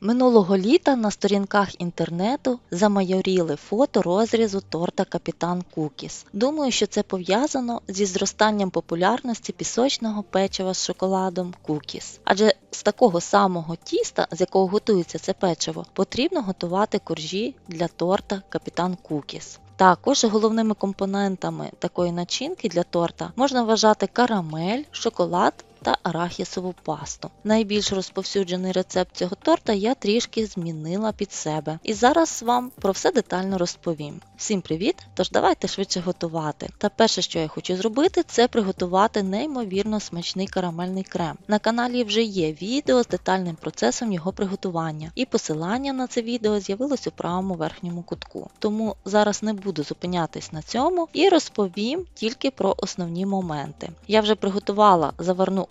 Минулого літа на сторінках інтернету замайоріли фото розрізу торта Капітан Кукіс. Думаю, що це пов'язано зі зростанням популярності пісочного печива з шоколадом Кукіс. Адже з такого самого тіста, з якого готується це печиво, потрібно готувати коржі для торта Капітан Кукіс. Також головними компонентами такої начинки для торта можна вважати карамель, шоколад та арахісову пасту. Найбільш розповсюджений рецепт цього торта я трішки змінила під себе. І зараз вам про все детально розповім. Всім привіт! Тож давайте швидше готувати. Та перше, що я хочу зробити, це приготувати неймовірно смачний карамельний крем. На каналі вже є відео з детальним процесом його приготування, і посилання на це відео з'явилось у правому верхньому кутку. Тому зараз не буду зупинятись на цьому і розповім тільки про основні моменти. Я вже приготувала заварну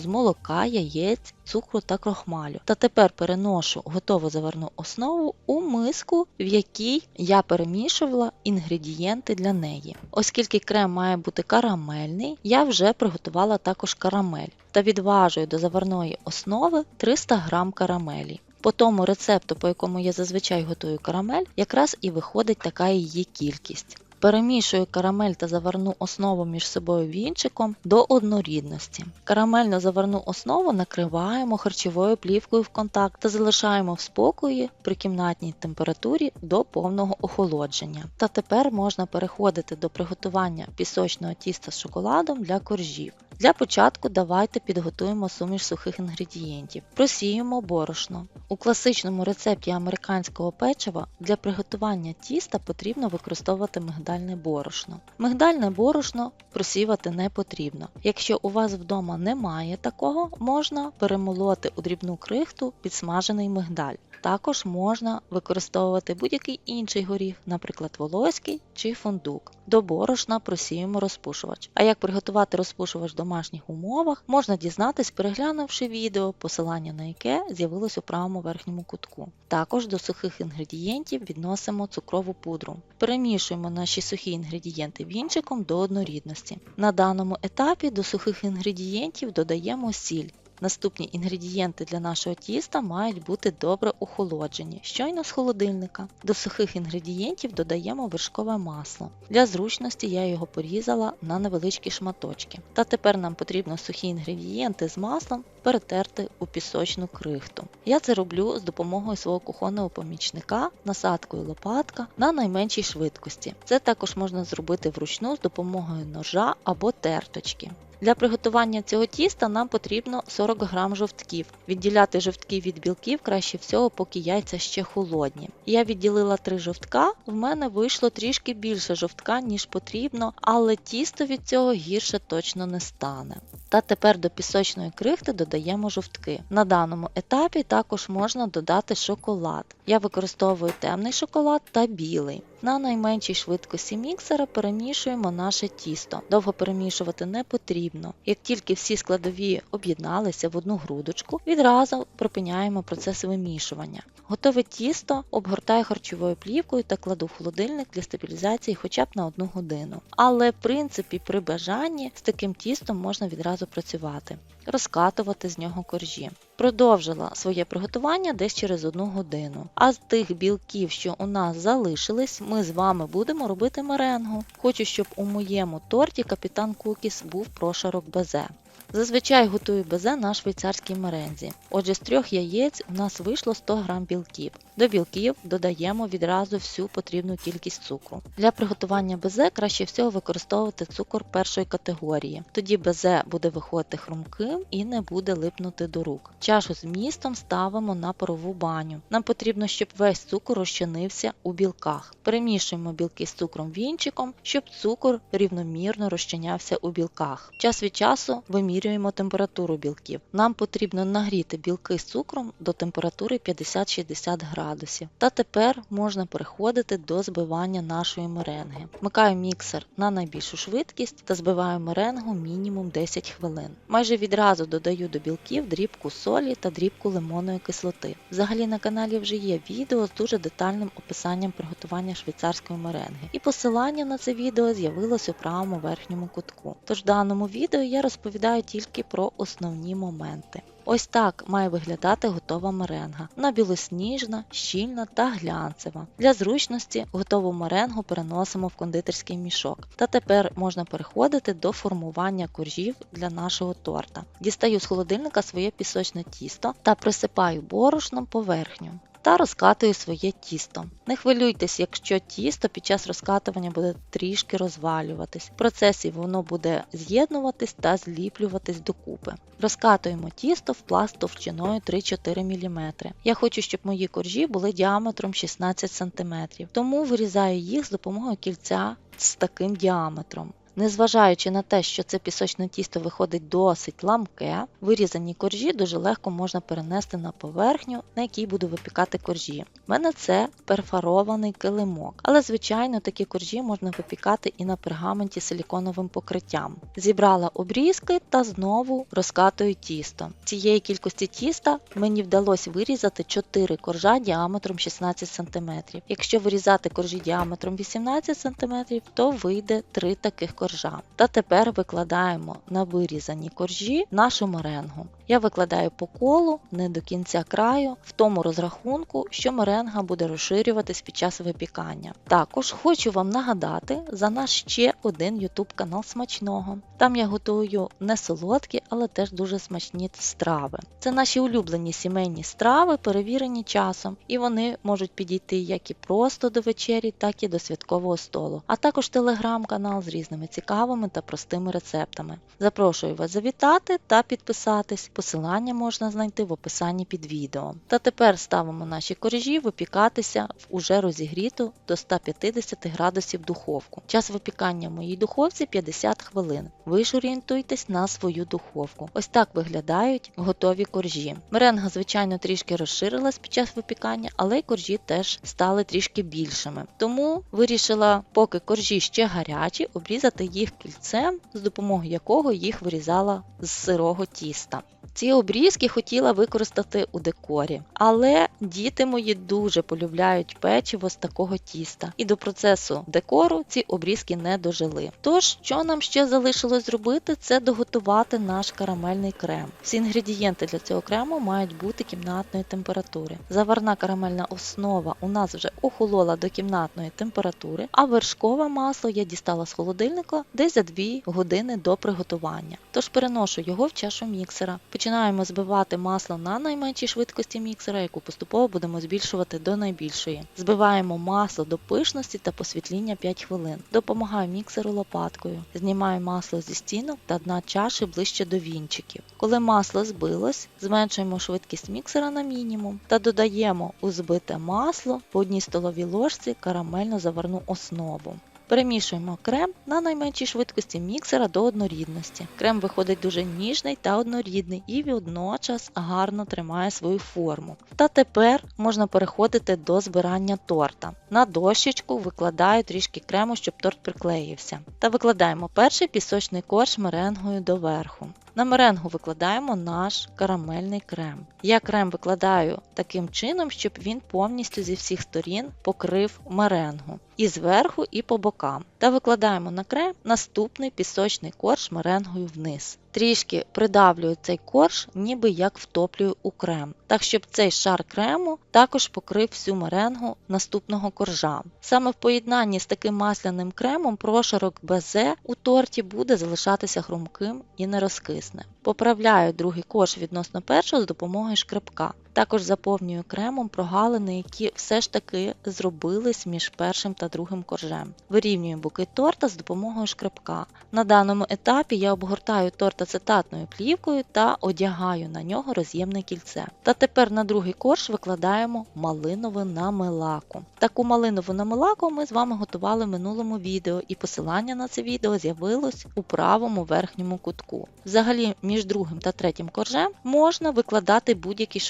з молока, яєць, цукру та крохмалю. Та тепер переношу готову заварну основу у миску, в якій я перемішувала інгредієнти для неї. Оскільки крем має бути карамельний, я вже приготувала також карамель та відважую до заварної основи 300 г карамелі. По тому рецепту, по якому я зазвичай готую карамель, якраз і виходить така її кількість. Перемішую карамель та заварну основу між собою вінчиком до однорідності. Карамельно заварну основу накриваємо харчовою плівкою в контакт та залишаємо в спокої при кімнатній температурі до повного охолодження. Та тепер можна переходити до приготування пісочного тіста з шоколадом для коржів. Для початку давайте підготуємо суміш сухих інгредієнтів. Просіємо борошно. У класичному рецепті американського печива для приготування тіста потрібно використовувати мигдальне борошно. Мигдальне борошно просівати не потрібно. Якщо у вас вдома немає такого, можна перемолоти у дрібну крихту підсмажений мигдаль. Також можна використовувати будь-який інший горіх, наприклад, волоський чи фундук. До борошна просіємо розпушувач. А як приготувати розпушувач в домашніх умовах, можна дізнатись, переглянувши відео, посилання на яке з'явилось у правому верхньому кутку. Також до сухих інгредієнтів відносимо цукрову пудру. Перемішуємо наші сухі інгредієнти вінчиком до однорідності. На даному етапі до сухих інгредієнтів додаємо сіль. Наступні інгредієнти для нашого тіста мають бути добре охолоджені, щойно з холодильника. До сухих інгредієнтів додаємо вершкове масло. Для зручності я його порізала на невеличкі шматочки. Та тепер нам потрібно сухі інгредієнти з маслом перетерти у пісочну крихту. Я це роблю з допомогою свого кухонного помічника, насадкою лопатка на найменшій швидкості. Це також можна зробити вручну з допомогою ножа або терточки. Для приготування цього тіста нам потрібно 40 г жовтків. Відділяти жовтки від білків краще всього, поки яйця ще холодні. Я відділила 3 жовтка, в мене вийшло трішки більше жовтка, ніж потрібно, але тісто від цього гірше точно не стане. Та тепер до пісочної крихти додаємо жовтки. На даному етапі також можна додати шоколад. Я використовую темний шоколад та білий. На найменшій швидкості міксера перемішуємо наше тісто. Довго перемішувати не потрібно. Як тільки всі складові об'єдналися в одну грудочку, відразу припиняємо процес вимішування. Готове тісто обгортаю харчовою плівкою та кладу в холодильник для стабілізації хоча б на одну годину. Але в принципі при бажанні з таким тістом можна відразу працювати, розкатувати з нього коржі. Продовжила своє приготування десь через одну годину. А з тих білків, що у нас залишились, ми з вами будемо робити меренгу. Хочу, щоб у моєму торті капітан Кукіс був прошарок безе. Зазвичай готую безе на швейцарській мерензі. Отже, з трьох яєць у нас вийшло 100 г білків. До білків додаємо відразу всю потрібну кількість цукру. Для приготування безе краще всього використовувати цукор першої категорії. Тоді безе буде виходити хрумким і не буде липнути до рук. Чашу з містом ставимо на парову баню. Нам потрібно, щоб весь цукор розчинився у білках. Перемішуємо білки з цукром вінчиком, щоб цукор рівномірно розчинявся у білках. Час від часу вимірюємо температуру білків. Нам потрібно нагріти білки з цукром до температури 50-60 градусів. Та тепер можна переходити до збивання нашої меренги. Вмикаю міксер на найбільшу швидкість та збиваю меренгу мінімум 10 хвилин. Майже відразу додаю до білків дрібку солі та дрібку лимонної кислоти. Взагалі на каналі вже є відео з дуже детальним описанням приготування швейцарської меренги, і посилання на це відео з'явилось у правому верхньому кутку. Тож в даному відео я розповідаю тільки про основні моменти. Ось так має виглядати готова меренга. Вона білосніжна, щільна та глянцева. Для зручності готову меренгу переносимо в кондитерський мішок. Та тепер можна переходити до формування коржів для нашого торта. Дістаю з холодильника своє пісочне тісто та присипаю борошном поверхню. Та розкатую своє тісто. Не хвилюйтесь, якщо тісто під час розкатування буде трішки розвалюватись. В процесі воно буде з'єднуватись та зліплюватись докупи. Розкатуємо тісто в пласт товщиною 3-4 мм. Я хочу, щоб мої коржі були діаметром 16 см, тому вирізаю їх з допомогою кільця з таким діаметром. Незважаючи на те, що це пісочне тісто виходить досить ламке, вирізані коржі дуже легко можна перенести на поверхню, на якій буду випікати коржі. У мене це перфорований килимок, але звичайно такі коржі можна випікати і на пергаменті силіконовим покриттям. Зібрала обрізки та знову розкатую тісто. Цієї кількості тіста мені вдалося вирізати 4 коржа діаметром 16 см. Якщо вирізати коржі діаметром 18 см, то вийде 3 таких коржа. Та тепер викладаємо на вирізані коржі нашу меренгу. Я викладаю по колу не до кінця краю, в тому розрахунку, що меренга буде розширюватись під час випікання. Також хочу вам нагадати за наш ще один YouTube канал смачного. Там я готую не солодкі, але теж дуже смачні страви. Це наші улюблені сімейні страви, перевірені часом, і вони можуть підійти як і просто до вечері, так і до святкового столу, а також телеграм-канал з різними цікавими та простими рецептами. Запрошую вас завітати та підписатись. Посилання можна знайти в описанні під відео. Та тепер ставимо наші коржі випікатися в уже розігріту до 150 градусів духовку. Час випікання в моїй духовці 50 хвилин. Ви ж орієнтуйтесь на свою духовку. Ось так виглядають готові коржі. Меренга, звичайно, трішки розширилась під час випікання, але й коржі теж стали трішки більшими. Тому вирішила, поки коржі ще гарячі, обрізати їх кільцем, з допомогою якого їх вирізала з сирого тіста. Ці обрізки хотіла використати у декорі, але діти мої дуже полюбляють печиво з такого тіста, і до процесу декору ці обрізки не дожили. Тож, що нам ще залишилось зробити, це доготувати наш карамельний крем. Всі інгредієнти для цього крему мають бути кімнатної температури. Заварна карамельна основа у нас вже охолола до кімнатної температури, а вершкове масло я дістала з холодильника десь за 2 години до приготування. Тож переношу його в чашу міксера. Починаємо збивати масло на найменшій швидкості міксера, яку поступово будемо збільшувати до найбільшої. Збиваємо масло до пишності та посвітління 5 хвилин. Допомагаю міксеру лопаткою. Знімаю масло зі стінок та дна чаші ближче до вінчиків. Коли масло збилось, зменшуємо швидкість міксера на мінімум та додаємо у збите масло по одній столовій ложці карамельно заварну основу. Перемішуємо крем на найменшій швидкості міксера до однорідності. Крем виходить дуже ніжний та однорідний і водночас гарно тримає свою форму. Та тепер можна переходити до збирання торта. На дощечку викладаю трішки крему, щоб торт приклеївся. Та викладаємо перший пісочний корж меренгою доверху. На меренгу викладаємо наш карамельний крем. Я крем викладаю таким чином, щоб він повністю зі всіх сторін покрив меренгу. І зверху, і по бокам. Та викладаємо на крем наступний пісочний корж меренгою вниз. Трішки придавлюю цей корж, ніби як втоплюю у крем, так щоб цей шар крему також покрив всю меренгу наступного коржа. Саме в поєднанні з таким масляним кремом прошарок безе у торті буде залишатися хрумким і не розкисне. Поправляю другий корж відносно першого з допомогою шкребка. Також заповнюю кремом прогалини, які все ж таки зробились між першим та другим коржем. Вирівнюю боки торта з допомогою шкребка. На даному етапі я обгортаю торт ацетатною плівкою та одягаю на нього роз'ємне кільце. Та тепер на другий корж викладаємо малинову намилаку. Таку малинову намилаку ми з вами готували в минулому відео, і посилання на це відео з'явилось у правому верхньому кутку. Взагалі, між другим та третім коржем можна викладати будь-який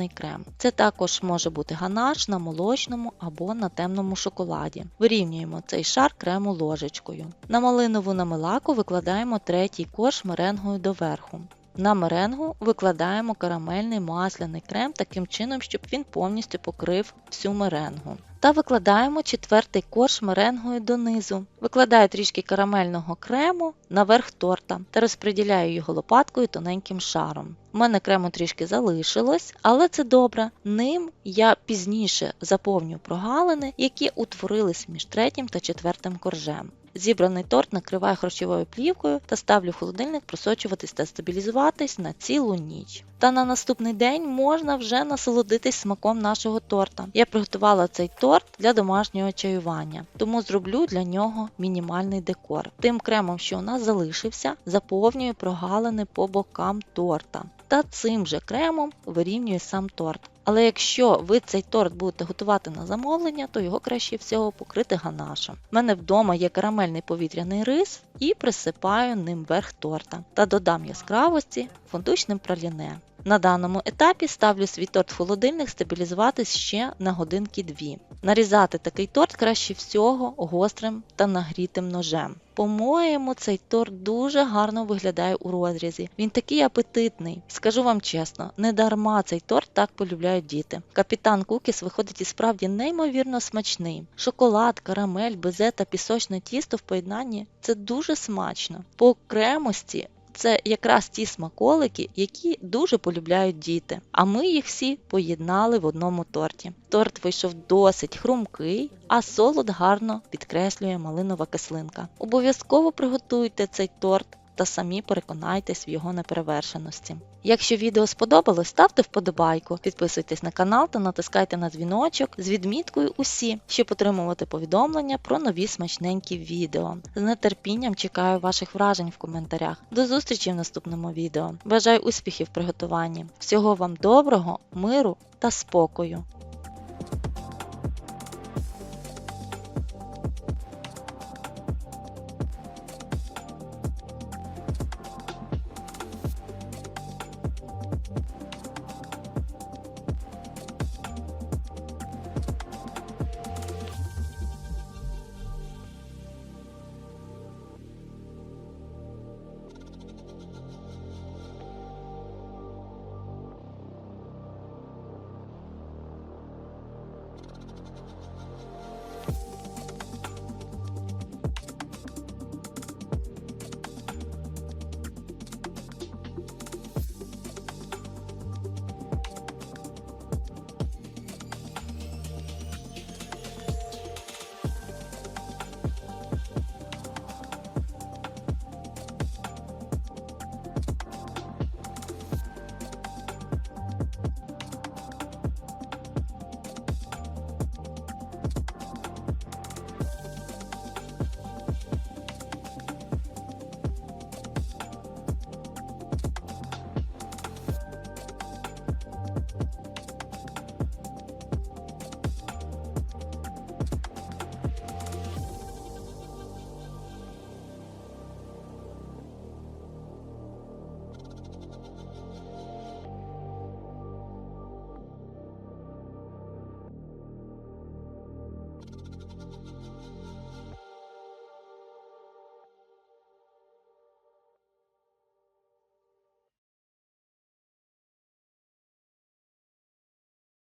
шоколадний крем. Це також може бути ганаш на молочному або на темному шоколаді. Вирівнюємо цей шар крему ложечкою. На малинову намилаку викладаємо третій корж меренгою доверху. На меренгу викладаємо карамельний масляний крем таким чином, щоб він повністю покрив всю меренгу. Та викладаємо четвертий корж меренгою донизу. Викладаю трішки карамельного крему наверх торта та розподіляю його лопаткою тоненьким шаром. У мене крему трішки залишилось, але це добре. Ним я пізніше заповню прогалини, які утворились між третім та четвертим коржем. Зібраний торт накриваю харчовою плівкою та ставлю в холодильник просочуватись та стабілізуватись на цілу ніч. Та на наступний день можна вже насолодитись смаком нашого торта. Я приготувала цей торт для домашнього чаювання, тому зроблю для нього мінімальний декор. Тим кремом, що у нас залишився, заповнюю прогалини по бокам торта. Та цим же кремом вирівнюю сам торт. Але якщо ви цей торт будете готувати на замовлення, то його краще всього покрити ганашем. У мене вдома є карамельний повітряний рис і присипаю ним верх торта та додам яскравості фундучним праліне. На даному етапі ставлю свій торт в холодильник стабілізуватись ще на годинки дві. Нарізати такий торт краще всього гострим та нагрітим ножем. По-моєму, цей торт дуже гарно виглядає у розрізі. Він такий апетитний. Скажу вам чесно, не дарма цей торт так полюбляють діти. Капітан Кукіс виходить і справді неймовірно смачний. Шоколад, карамель, безе та пісочне тісто в поєднанні це дуже смачно. По окремості це якраз ті смаколики, які дуже полюбляють діти. А ми їх всі поєднали в одному торті. Торт вийшов досить хрумкий, а солод гарно підкреслює малинова кислинка. Обов'язково приготуйте цей торт та самі переконайтесь в його неперевершеності. Якщо відео сподобалось, ставте вподобайку, підписуйтесь на канал та натискайте на дзвіночок з відміткою усі, щоб отримувати повідомлення про нові смачненькі відео. З нетерпінням чекаю ваших вражень в коментарях. До зустрічі в наступному відео. Бажаю успіхів в приготуванні. Всього вам доброго, миру та спокою!